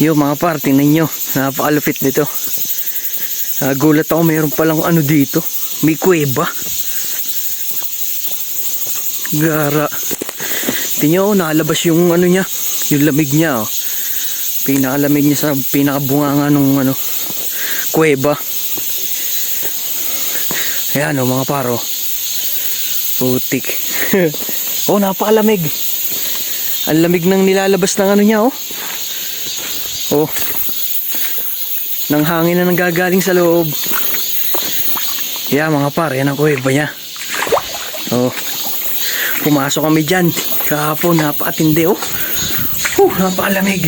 Yo mga par, tingnan nyo. Napakalupit nito. Ah, gulat ako, mayroon palang ano dito. May kuweba. Gara. Tingnan nyo, nakalabas yung ano niya. Yung lamig niya. Oh. Pinakalamig niya sa pinakabunganga nung ano, kuweba. Ayan o mga paro. Putik. oh, napakalamig. Ang lamig ng nilalabas ng ano niya oh. Oh. Nang hangin na nanggagaling sa loob. Yeah, mga par, yan ang kuweba niya. Oh. Pumasok kami dyan. Kahapon, napakatindi oh. Uh, napakalamig.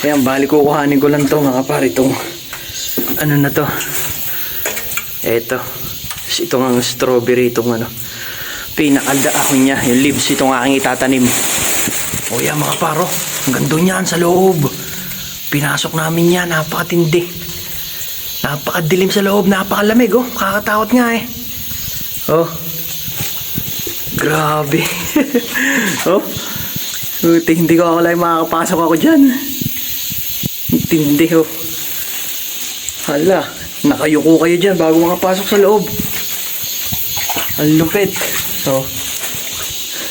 Ayan, bali kukuhanin ko lang to mga par. Itong, ano na to. Eto. Itong ang strawberry, itong ano. Pinakadaahon niya, yung leaves, itong aking itatanim. O yan mga paro, ang ganda niyan sa loob. Pinasok namin yan, napakatindi. Napakadilim sa loob, napakalamig oh. Kakatakot nga eh. Oh. Grabe. oh. Buti, hindi ko ako lang makakapasok ako dyan. Tindi oh. Hala, nakayuko kayo dyan bago makapasok sa loob. Ang lupit. Oh.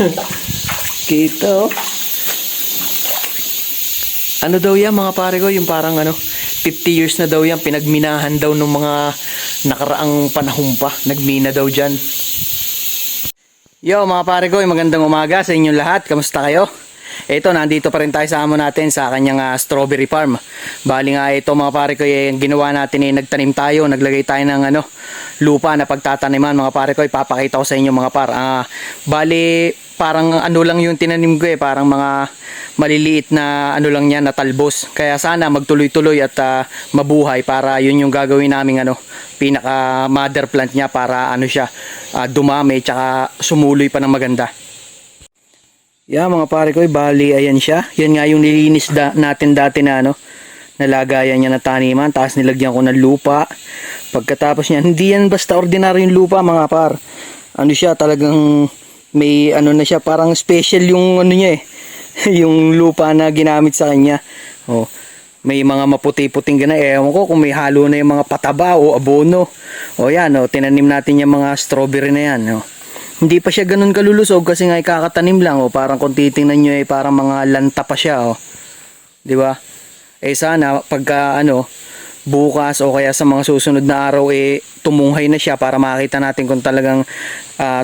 Kita oh. Ano daw yan mga pare ko, yung parang ano, 50 years na daw yan, pinagminahan daw ng mga nakaraang panahon pa. Nagmina daw dyan. Yo mga pare ko, magandang umaga sa inyong lahat. Kamusta kayo? Ito, nandito pa rin tayo sa amo natin sa kanyang ah, strawberry farm. Bali nga ito mga pare ko, eh, ang ginawa natin eh, nagtanim tayo, naglagay tayo ng ano, lupa na pagtataniman mga pare ko. Ipapakita ko sa inyo mga par. Ah, bali, parang ano lang yung tinanim ko eh, parang mga maliliit na ano lang yan na talbos. Kaya sana magtuloy-tuloy at ah, mabuhay para yun yung gagawin namin ano, pinaka mother plant niya para ano siya, ah, dumami tsaka sumuloy pa ng maganda. Yeah, mga pare ko, bali ayan siya. Yan nga yung nilinis da, natin dati na ano, nalagayan niya na taniman, tapos nilagyan ko ng lupa. Pagkatapos niya, hindi yan basta ordinaryong lupa mga par. Ano siya, talagang may ano na siya, parang special yung ano niya eh. yung lupa na ginamit sa kanya. Oh, may mga maputi-puting gana. Ewan ko kung may halo na yung mga pataba o abono. O yan, oh, tinanim natin yung mga strawberry na yan. Oh. Hindi pa siya ganun kalulusog kasi nga ikakatanim lang. Oh, parang kung titingnan nyo eh, parang mga lanta pa siya. Oh. Di ba? Eh sana pagka ano, bukas o kaya sa mga susunod na araw eh tumunghay na siya para makita natin kung talagang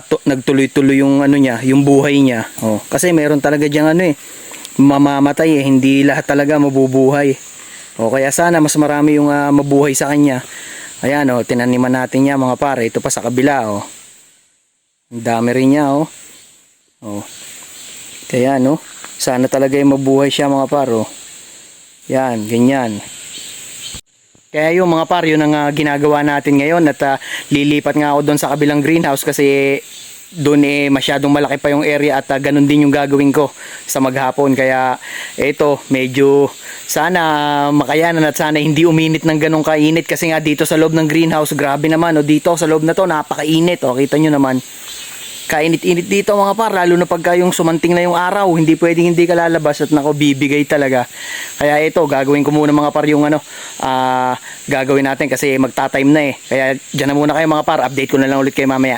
tu- nagtuloy-tuloy yung ano niya, yung buhay niya. Oh, kasi meron talaga diyang ano eh mamamatay eh, hindi lahat talaga mabubuhay. O kaya sana mas marami yung ah, mabuhay sa kanya. Ayan oh, tinaniman natin niya mga pare. Ito pa sa kabila oh. Ang dami rin niya oh. Oh. Kaya no, sana talaga yung mabuhay siya mga paro. Yan, ganyan. Kaya yung mga par, yun ang ah, ginagawa natin ngayon at ah, lilipat nga ako doon sa kabilang greenhouse kasi doon eh masyadong malaki pa yung area at ah, ganun din yung gagawin ko sa maghapon. Kaya eto, medyo sana makayanan at sana hindi uminit ng ganong kainit kasi nga dito sa loob ng greenhouse, grabe naman. O dito sa loob na to, napakainit. O kita nyo naman kainit-init dito mga par lalo na pagka yung sumanting na yung araw hindi pwedeng hindi ka lalabas at nako bibigay talaga. Kaya ito gagawin ko muna mga par yung ano ah, gagawin natin kasi magta-time na eh. Kaya dyan na muna kayo mga par update ko na lang ulit kayo mamaya